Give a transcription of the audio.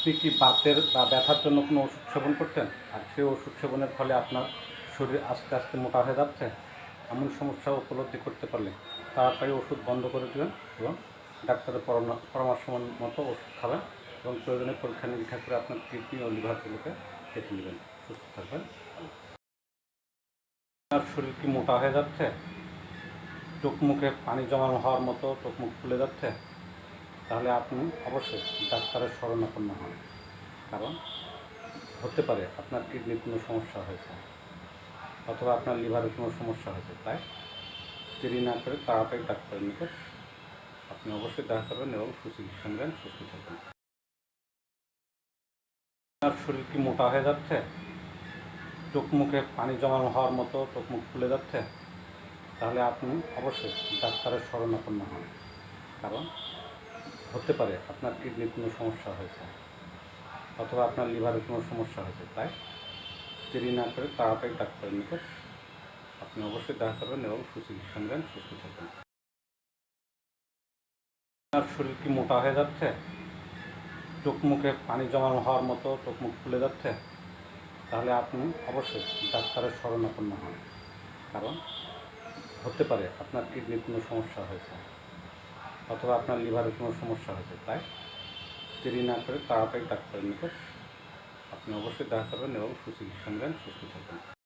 আপনি কি বাতের বা ব্যথার জন্য কোনো ওষুধ সেবন করতেন আর সেই ওষুধ সেবনের ফলে আপনার শরীর আস্তে আস্তে মোটা হয়ে যাচ্ছে? এমন সমস্যা উপলব্ধি করতে পারলে তাড়াতাড়ি ওষুধ বন্ধ করে দেবেন এবং ডাক্তারের পরামর্শ মতো ওষুধ খাবেন এবং প্রয়োজনে পরীক্ষা নিরীক্ষা করে আপনার কিডনি ও লিভারগুলোকে কেটে নেবেন। সুস্থ থাকবেন। আপনার শরীর কি মোটা হয়ে যাচ্ছে? চোখ মুখে পানি জমানো হওয়ার মতো চোখ মুখ ফুলে যাচ্ছে? তাহলে আপনি অবশ্যই ডাক্তারের শরণাপন্ন হন। কারণ হতে পারে আপনার কিডনির কোনো সমস্যা হয়েছে অথবা আপনার লিভারের কোনো সমস্যা হয়েছে, তাই দেরি না করে তাড়াতাড়ি ডাক্তারের নিকট আপনি অবশ্যই দেখা করবেন এবং সুচিকিৎসা নেবেন, সুস্থ থাকবেন। আপনার শরীর কি মোটা হয়ে যাচ্ছে? চোখ মুখে পানি জমানো হওয়ার মতো চোখ মুখ ফুলে যাচ্ছে? তাহলে আপনি অবশ্যই ডাক্তারের শরণাপন্ন হন। কারণ হতে পারে, আপনার কিডনির কোনো সমস্যা হয়েছে, অথবা আপনার লিভারের কোনো সমস্যা হয়েছে, তাই দেরি না করে তাড়াতাড়ি ডাক্তারের নিকট আপনি অবশ্যই দেখা করবেন এবং সুচিকিৎসা নেবেন, সুস্থ থাকবেন। আপনার শরীর কি মোটা হয়ে যাচ্ছে? চোখ মুখে পানি জমানো হওয়ার মতো চোখ মুখ ফুলে যাচ্ছে? তাহলে আপনি অবশ্যই ডাক্তারের শরণাপন্ন হন, কারণ হতে পারে আপনার কিডনির কোনো সমস্যা হয়েছে। অথবা আপনার লিভারের কোনো সমস্যা হয়েছে, তাই দেরি না করে তাড়াতাড়ি ডাক্তারের নিকট আপনি অবশ্যই দেখা করবেন এবং সুচিকিৎসা নেবেন, সুস্থ থাকবেন।